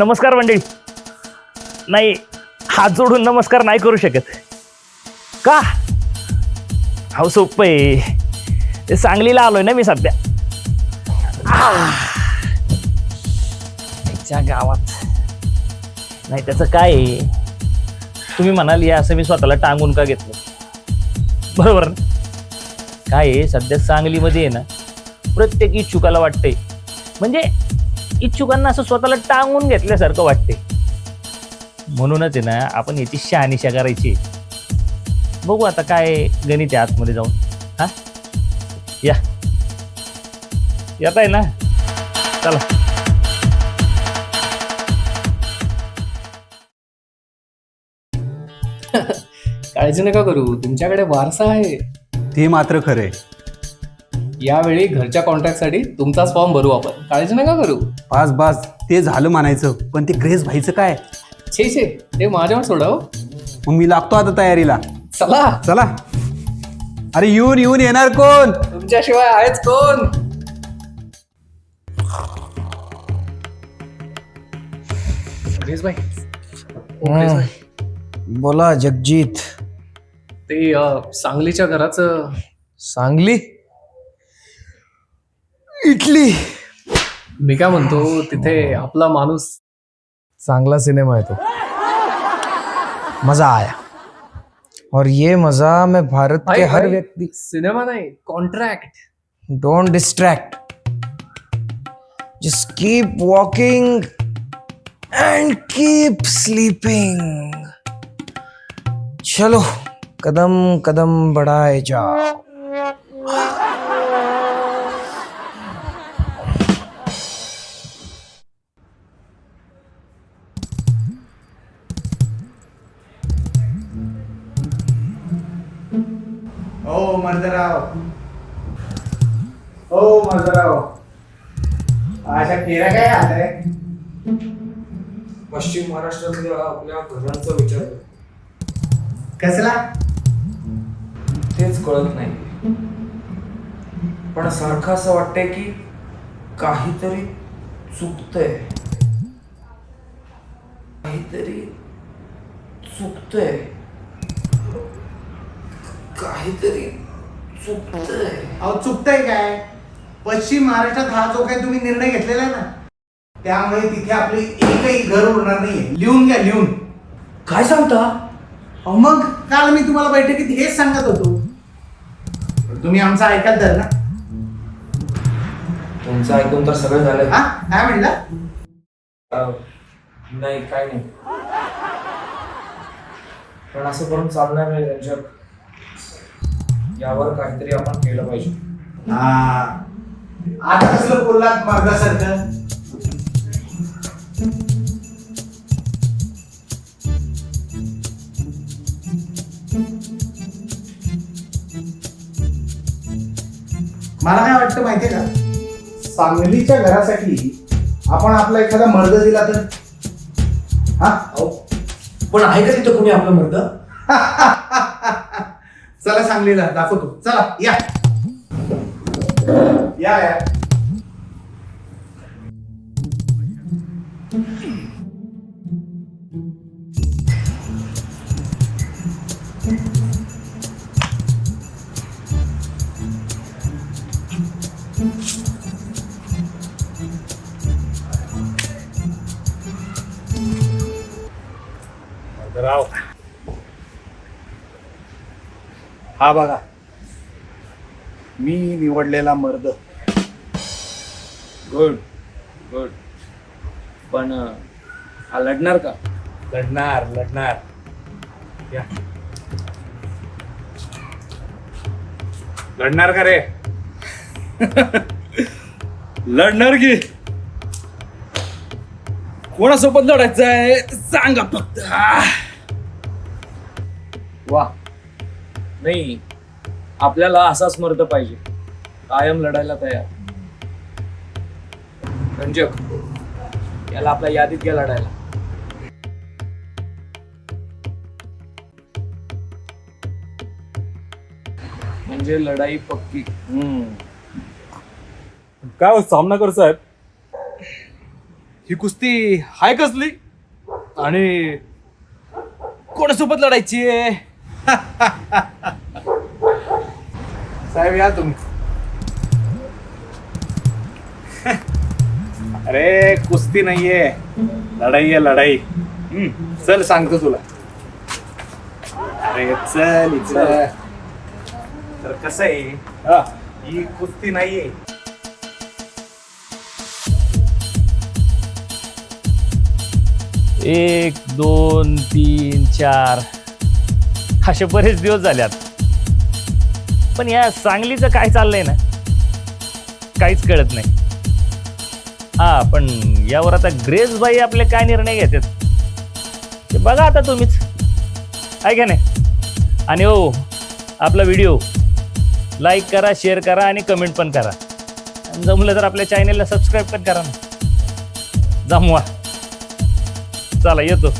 नमस्कार मंडळी. नाही हात जोडून नमस्कार नाही करू शकत. का? अहो सोपं आहे. ते सांगलीला आलोय ना मी सध्या. त्याच्या गावात. नाही त्याचं काय आहे? तुम्ही म्हणाल या असं मी स्वतःला टांगून का घेतलं? बरोबर काय आहे? सध्या सांगलीमध्ये आहे ना प्रत्येक इच्छुकाला वाटतंय. म्हणजे इच्छुकांना असं स्वतःला टांगून घेतल्यासारखं वाटते. म्हणूनच आहे ना आपण याची शहानिशा करायची बघू आता काय गणित आहे आतमध्ये जाऊन. हा? या. येत आहे ना? चला. काळजी नका करू तुमच्याकडे वारसा आहे. ते मात्र खरंय यावेळी घरच्या कॉन्ट्रॅक्टसाठी तुमचाच फॉर्म भरू आपण. काळजी नका करू. बास बास. ते झालं म्हणायचं पण ते ग्रेस व्हायचं काय? छे छे. ते माझ्यावर सोडव मग मी लागतो आता तयारीला. चला. चला. अरे येऊन येऊन येणार कोण? तुमच्याशिवाय आहेच कोण? ग्रेस भाई. ओ, ग्रेस भाई. बोला जगजीत. ते अं, सांगलीच्या घराचं सांगली? इटली. मी काय म्हणतो तिथे आपला माणूस चांगला सिनेमा है तो मज़ा आया. और ये मज़ा मैं भारत के हर व्यक्ति सिनेमा नाही contract don't distract just keep walking and keep sleeping चलो कदम कदम बढ़ाए जाओ। हो मर्दराव. हो मर्दराव. अशा केरा काय आलाय पश्चिम महाराष्ट्रातल्या आपल्या घरांचा विचार कर. कसला? तेच कळत नाही. पण सारखं असं वाटतंय की काहीतरी चुकतंय. काहीतरी चुकतंय. काहीतरी चुकतंय. अहो चुकतंय काय? पश्चिम महाराष्ट्रात हा जो काही तुम्ही निर्णय घेतलेला आहे ना त्यामुळे तिथे आपले एकही घर उरणार नाहीये. लिहून घ्या लिहून. काय सांगता? अहो मग काल मी तुम्हाला बैठकीत हेच सांगत होतो. पण तुम्ही आमचं ऐकाल तर ना. तुमचं ऐकून तर सगळं झालंय. हा? काय म्हणला? अं, नाही काय नाही. पण असं करून चालणार नाही रंजक. यावर काहीतरी आपण केलं पाहिजे. हा. आता कसलं बोललात मार्गासारखं मला काय वाटतं माहितीये का? सांगलीच्या घरासाठी आपण आपला एखादा मर्द दिला तर? हा? पण आहे का तिथं कोणी आपलं मर्द? चला सांगलीला दाखवतो चला या या या राव हा बघा. मी निवडलेला मर्द. गुड गुड पण हा लढणार का? लढणार लढणार. या. लढणार का रे? लढणार की? कोणासोबत लढायचं आहे सांगा फक्त. वा. नाही आपल्याला असाच मर्द पाहिजे. कायम लढायला तयार. रंजक याला आपल्या यादीत घ्या लढायला. म्हणजे लढाई पक्की. काय हो सामनाकर साहेब. ही कुस्ती हाय कसली? आणि कोणासोबत लढायची आहे? साहेब या तुम्ही. अरे कुस्ती नाहीये. लढाई आहे लढाई. हम्म, चल सांगतो तुला. अरे चल इकडं तर कसं आहे? हा, ही कुस्ती नाहीये. एक दोन तीन चार. असे बरेच दिवस झाल्यात. पण या सांगलीचं काय चाललंय ना काहीच कळत नाही. हा पण यावर आता ग्रेस बाई आपले काय निर्णय घेतात? ते बघा आता तुम्हीच. आहे का नाही? आणि हो आपला व्हिडिओ. लाईक करा शेअर करा आणि कमेंट पण करा. आणि जमलं तर आपल्या चॅनेलला सबस्क्राईब पण करा ना. जमवा. चला येतो.